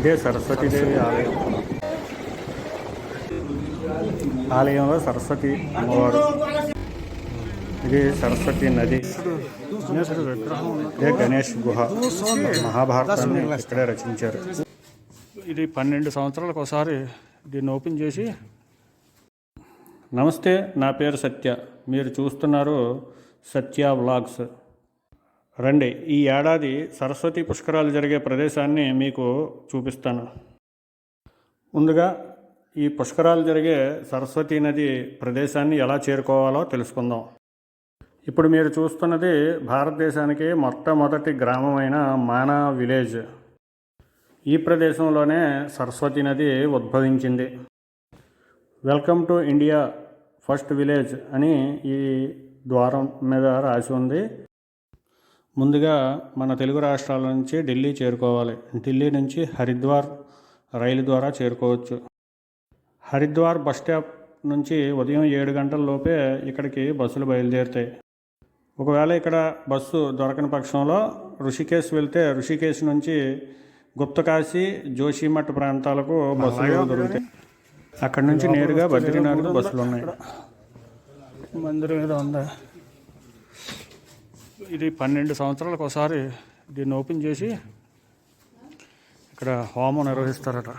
ఇదే సరస్వతీదేవి ఆలయం. ఆలయంలో సరస్వతి అమ్మవారు. ఇది సరస్వతి నది. విగ్రహం ఇదే గణేష్ గుహ. మహాభారతాన్ని ఇక్కడే రచించారు. ఇది పన్నెండు సంవత్సరాలకు ఒకసారి దీన్ని ఓపెన్ చేసి నమస్తే నా పేరు సత్య. మీరు చూస్తున్నారు సత్య వ్లాగ్స్. రండి. ఈ ఏడాది సరస్వతి పుష్కరాలు జరిగే ప్రదేశాన్ని మీకు చూపిస్తాను. ముందుగా ఈ పుష్కరాలు జరిగే సరస్వతి నది ప్రదేశాన్ని ఎలా చేరుకోవాలో తెలుసుకుందాం. ఇప్పుడు మీరు చూస్తున్నది భారతదేశానికి మొట్టమొదటి గ్రామమైన మానా విలేజ్. ఈ ప్రదేశంలోనే సరస్వతి నది ఉద్భవించింది. Welcome to India first village అని ఈ ద్వారం మీద రాసి ఉంది. ముందుగా మన తెలుగు రాష్ట్రాల నుంచి ఢిల్లీ చేరుకోవాలి. ఢిల్లీ నుంచి హరిద్వార్ రైలు ద్వారా చేరుకోవచ్చు. హరిద్వార్ బస్ స్టాప్ నుంచి ఉదయం ఏడు గంటల లోపే ఇక్కడికి బస్సులు బయలుదేరుతాయి. ఒకవేళ ఇక్కడ బస్సు దొరకని పక్షంలో ఋషికేశ్ వెళ్తే ఋషికేశ్ నుంచి గుప్తకాశీ జోషిమఠ్ ప్రాంతాలకు బస్సులు దొరుకుతాయి. అక్కడ నుంచి నేరుగా బద్రీనాథ్ బస్సులు ఉన్నాయి. మందిరం మీద ఉందా? ఇది పన్నెండు సంవత్సరాలకు ఒకసారి దీన్ని ఓపెన్ చేసి ఇక్కడ హోమం నిర్వహిస్తారట.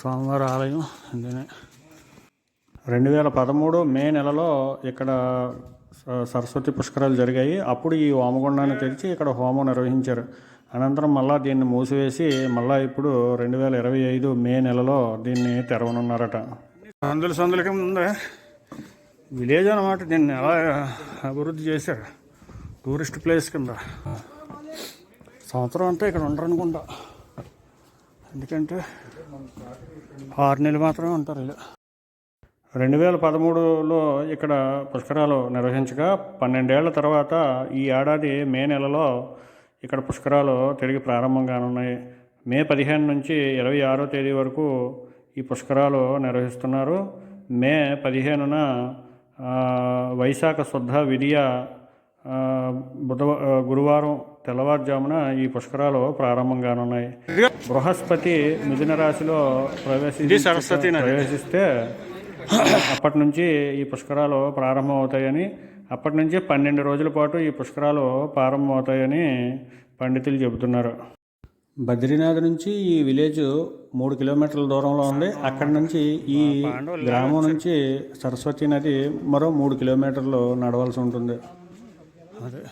స్వామివారి ఆలయం అందునే రెండు వేల పదమూడు మే నెలలో ఇక్కడ స- సరస్వతి పుష్కరాలు జరిగాయి. అప్పుడు ఈ హోమగుండాన్ని తెరిచి ఇక్కడ హోమం నిర్వహించారు. అనంతరం మళ్ళా దీన్ని మూసివేసి మళ్ళా ఇప్పుడు రెండు వేల ఇరవై ఐదు మే నెలలో దీన్ని తెరవనున్నారట. సందులు సందులకి ముందే విలేజ్ అనమాట దీన్ని ఎలా అభివృద్ధి చేశారు? టూరిస్ట్ ప్లేస్ కింద. సంవత్సరం అంతా ఇక్కడ ఉండరు అనుకుంటా ఎందుకంటే ఆరు నెలలు మాత్రమే ఉంటారు ఇలా రెండు వేల పదమూడులో ఇక్కడ పుష్కరాలు నిర్వహించగా పన్నెండేళ్ళ తర్వాత ఈ ఏడాది మే నెలలో ఇక్కడ పుష్కరాలు తిరిగి ప్రారంభం కానున్నాయి మే పదిహేను నుంచి ఇరవై ఆరో తేదీ వరకు ఈ పుష్కరాలు నిర్వహిస్తున్నారు. మే పదిహేనున వైశాఖ శుద్ధ విధియ ఆ, బుధవ ఆ, గురువారం తెల్లవారుజామున ఈ పుష్కరాలు ప్రారంభం కానున్నాయి బృహస్పతి మిథున రాశిలో ప్రవేశించి ప్రవేశిస్తే అప్పటి నుంచి ఈ పుష్కరాలు ప్రారంభం అవుతాయని అప్పటి నుంచి పన్నెండు రోజుల పాటు ఈ పుష్కరాలు ప్రారంభం అవుతాయని పండితులు చెబుతున్నారు. బద్రీనాథ్ నుంచి ఈ విలేజ్ మూడు కిలోమీటర్ల దూరంలో ఉంది. అక్కడ నుంచి ఈ గ్రామం నుంచి సరస్వతి నది మరో మూడు కిలోమీటర్లు నడవాల్సి ఉంటుంది. అదే.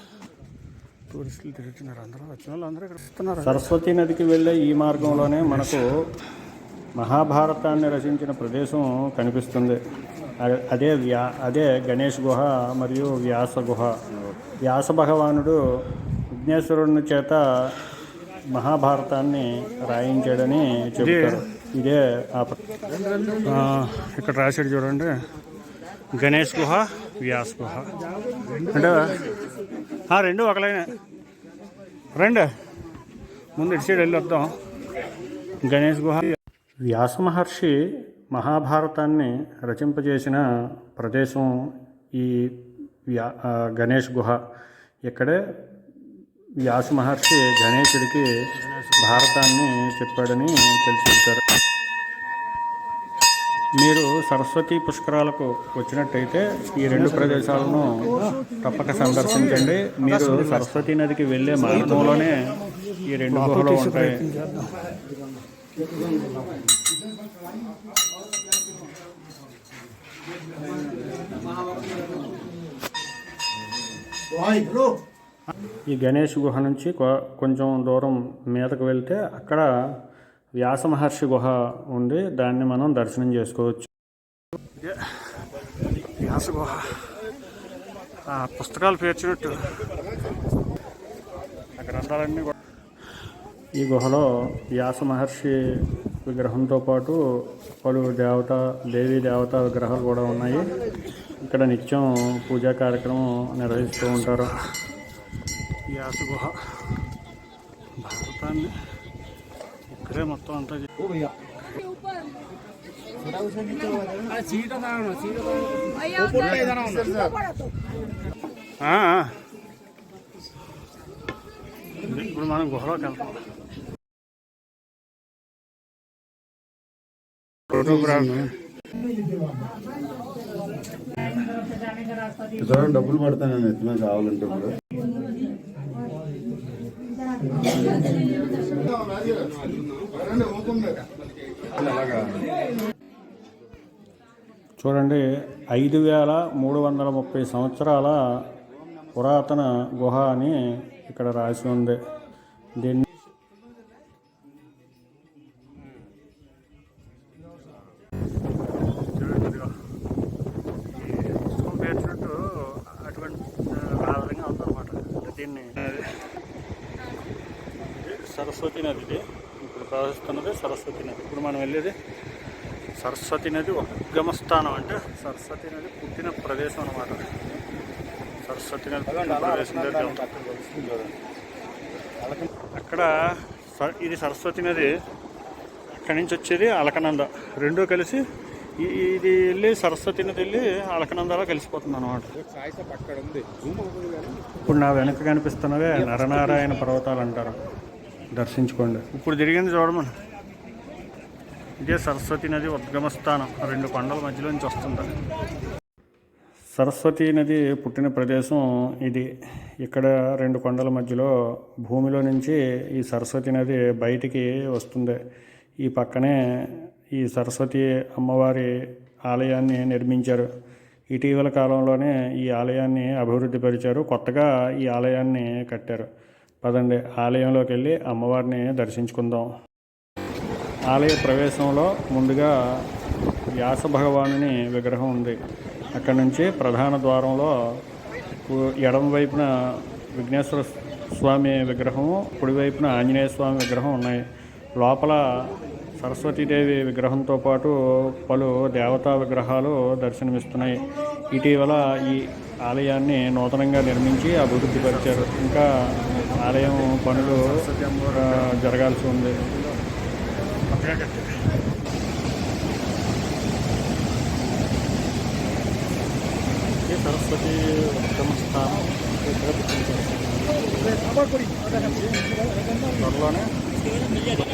టూరిస్టులు తిరుగుతున్నారు. అందరూ వచ్చిన వాళ్ళు అందరూ ఇక్కడ వస్తున్నారు. సరస్వతి నదికి వెళ్ళే ఈ మార్గంలోనే మనకు మహాభారతాన్ని రచించిన ప్రదేశం కనిపిస్తుంది. అదే వ్యా అదే గణేష్ గుహ మరియు వ్యాస గుహ. వ్యాస భగవానుడు విఘ్నేశ్వరుని చేత మహాభారతాన్ని రాయించాడని చెబుతారు. ఇదే. ఇక్కడ రాశాడు చూడండి. గణేష్ గుహ వ్యాస్ గుహ. అంటే ఆ, రెండు ఒకలైన రండి. ముందు ఇటు సైడ్ వెళ్ళి వద్దాం. గణేష్ గుహ. వ్యాస మహర్షి మహాభారతాన్ని రచింపజేసిన ప్రదేశం ఈ వ్యా గణేష్ గుహ. ఇక్కడే వ్యాస మహర్షి గణేశుడికి భారతాన్ని చెప్పాడని తెలుసుకుంటారు. మీరు సరస్వతి పుష్కరాలకు వచ్చినట్టయితే ఈ రెండు ప్రదేశాలను తప్పక సందర్శించండి. మీరు సరస్వతి నదికి వెళ్ళే మార్గంలోనే ఈ రెండు గుహలు ఉంటాయి. ఈ గణేష్ గుహ నుంచి కొ- కొంచెం దూరం మీదకు వెళ్తే అక్కడ వ్యాస మహర్షి గుహ ఉంది. దాన్ని మనం దర్శనం చేసుకోవచ్చు. వ్యాస గుహ. పుస్తకాలు పేర్చినట్టు. గ్రంథాలన్నీ కూడా. ఈ గుహలో వ్యాస మహర్షి విగ్రహంతో పాటు పలు దేవత దేవీ దేవత విగ్రహాలు కూడా ఉన్నాయి. ఇక్కడ నిత్యం పూజా కార్యక్రమం నిర్వహిస్తూ ఉంటారు. వ్యాస గుహ భారతాన్ని ఇక్కడే మొత్తం అంతా చే- ఆ, ఆ. ఇప్పుడు మనం గుహలోకి వెళ్తాం ఫోటోగ్రాఫ్ చూడండి డబ్బులు పడతాను ఎత్తుమే కావాలంటే ఇప్పుడు అలాగా చూడండి ఐదు వేల మూడు వందల ముప్పై సంవత్సరాల పురాతన గుహ అని ఇక్కడ రాసి ఉంది. దీన్ని అటువంటి ఉందన్నమాట. అంటే దీన్ని సరస్వతి నది ఇది ఇప్పుడు ప్రవహిస్తున్నది సరస్వతి నది. ఇప్పుడు మనం వెళ్ళేది సరస్వతి నది ఉద్గమ స్థానం అంటే సరస్వతి నది పుట్టిన ప్రదేశం అన్నమాట. సరస్వతి నది ప్రదేశం దగ్గర. అక్కడ ఇది సరస్వతి నది అక్కడి నుంచి వచ్చేది అలకనంద. రెండూ కలిసి ఇది వెళ్ళి సరస్వతి నది వెళ్ళి అలకనందలో కలిసిపోతుంది అనమాట ఇప్పుడు నా వెనక కనిపిస్తున్నవే నరనారాయణ పర్వతాలు అంటారు. దర్శించుకోండి. ఇప్పుడు తిరిగింది చూడమని. ఇదే సరస్వతి నది ఉద్గమ స్థానం రెండు కొండల మధ్యలో నుంచి వస్తుంది? సరస్వతి నది పుట్టిన ప్రదేశం ఇది. ఇక్కడ రెండు కొండల మధ్యలో భూమిలో నుంచి ఈ సరస్వతి నది బయటికి వస్తుంది. ఈ పక్కనే ఈ సరస్వతి అమ్మవారి ఆలయాన్ని నిర్మించారు. ఇటీవల కాలంలోనే ఈ ఆలయాన్ని అభివృద్ధి పరిచారు. కొత్తగా ఈ ఆలయాన్ని కట్టారు. పదండి. ఆలయంలోకి వెళ్ళి అమ్మవారిని దర్శించుకుందాం. ఆలయ ప్రవేశంలో ముందుగా వ్యాస భగవానుని విగ్రహం ఉంది. అక్కడి నుంచి ప్రధాన ద్వారంలో ఎడమ వైపున విఘ్నేశ్వర స్వామి విగ్రహము కుడివైపున ఆంజనేయ స్వామి విగ్రహం ఉన్నాయి. లోపల సరస్వతీదేవి విగ్రహంతో పాటు పలు దేవతా విగ్రహాలు దర్శనమిస్తున్నాయి. ఇటీవల ఈ ఆలయాన్ని నూతనంగా నిర్మించి అభివృద్ధి పరిచారు. ఇంకా ఆలయం పనులు జరగాల్సి ఉంది. సరస్వతి ఉత్తమ స్థానం. ఇక్కడ త్వరలోనే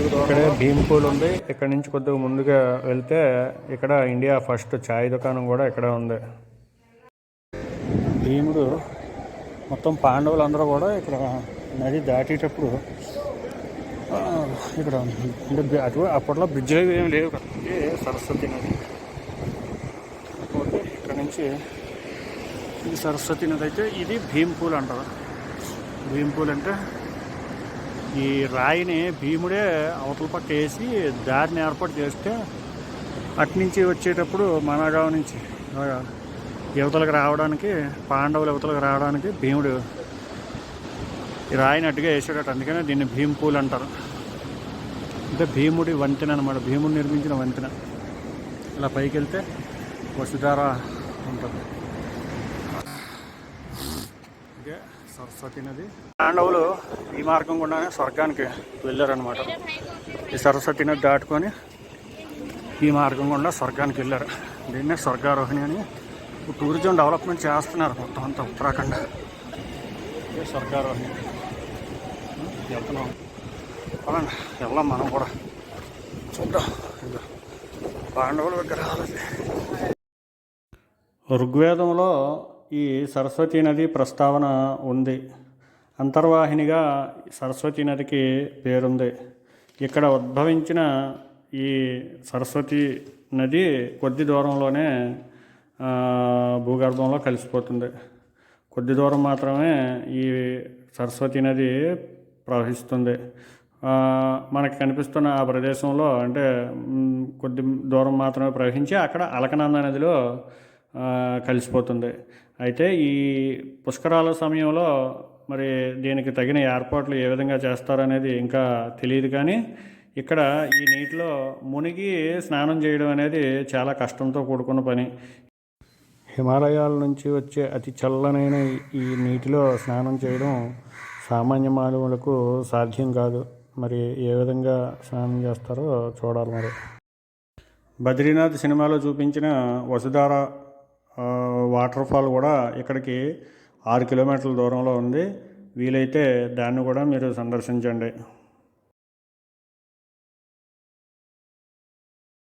ఇక్కడే భీంపూల్ ఉంది. ఇక్కడ నుంచి కొద్దిగా ముందుగా వెళ్తే ఇక్కడ ఇండియా ఫస్ట్ ఛాయ్ దుకాణం కూడా ఇక్కడ ఉంది. భీముడు మొత్తం పాండవులందరూ కూడా ఇక్కడ నది దాటేటప్పుడు ఇక్కడ అంటే అటు అప్పట్లో బ్రిడ్జ్లు ఏం లేవు కదా. ఇది సరస్వతి నది. ఓకే ఇక్కడ నుంచి ఇది సరస్వతి నది అయితే ఇది భీంపూల్ అంటారు. భీంపూల్ అంటే ఈ రాయిని భీముడే అవతల పక్క వేసి దారిని ఏర్పాటు చేస్తే అట్నుంచి వచ్చేటప్పుడు మనగావ్ నుంచి యువతలకు రావడానికి పాండవులు యువతలకు రావడానికి భీముడు రాయినట్టుగా వేసేటట్టు అందుకనే దీన్ని భీమ్ పూల్ అంటారు. అంటే భీముడి వంతెన అనమాట భీముడు నిర్మించిన వంతెన. ఇలా పైకి వెళ్తే వసుధార ఉంటుంది. ఇదే సరస్వతి నది. పాండవులు ఈ మార్గం గుండానే స్వర్గానికి వెళ్ళారనమాట ఈ సరస్వతి నది దాటుకొని ఈ మార్గం గుండా స్వర్గానికి వెళ్ళారు. దీన్నే స్వర్గారోహిణి అని టూరిజం డెవలప్మెంట్ చేస్తున్నారు మొత్తం అంతా ఉత్తరాఖండ్. స్వర్గారోహిణి. వెళ్తున్నాం. అవునండి వెళ్దాం మనం కూడా. చూద్దాం. ఇదిగో పాండవుల విగ్రహాలు ఋగ్వేదంలో ఈ సరస్వతి నది ప్రస్తావన ఉంది. అంతర్వాహినిగా సరస్వతి నదికి పేరుంది. ఇక్కడ ఉద్భవించిన ఈ సరస్వతి నది కొద్ది దూరంలోనే భూగర్భంలో కలిసిపోతుంది. కొద్ది దూరం మాత్రమే ఈ సరస్వతి నది ప్రవహిస్తుంది. మనకు మనకి కనిపిస్తున్న ఆ ప్రదేశంలో అంటే కొద్ది దూరం మాత్రమే ప్రవహించి అక్కడ అలకనంద నదిలో కలిసిపోతుంది. అయితే ఈ పుష్కరాల సమయంలో మరి దీనికి తగిన ఏర్పాట్లు ఏ విధంగా చేస్తారనేది ఇంకా తెలియదు కానీ ఇక్కడ ఈ నీటిలో మునిగి స్నానం చేయడం అనేది చాలా కష్టంతో కూడుకున్న పని. హిమాలయాల నుంచి వచ్చే అతి చల్లనైన ఈ నీటిలో స్నానం చేయడం సామాన్య మానవులకు సాధ్యం కాదు. మరి ఏ విధంగా స్నానం చేస్తారో చూడాలి మరి. బద్రీనాథ్ సినిమాలో చూపించిన వసుధార వాటర్ ఫాల్ కూడా ఇక్కడికి ఆరు కిలోమీటర్ల దూరంలో ఉంది. వీలైతే దాన్ని కూడా మీరు సందర్శించండి.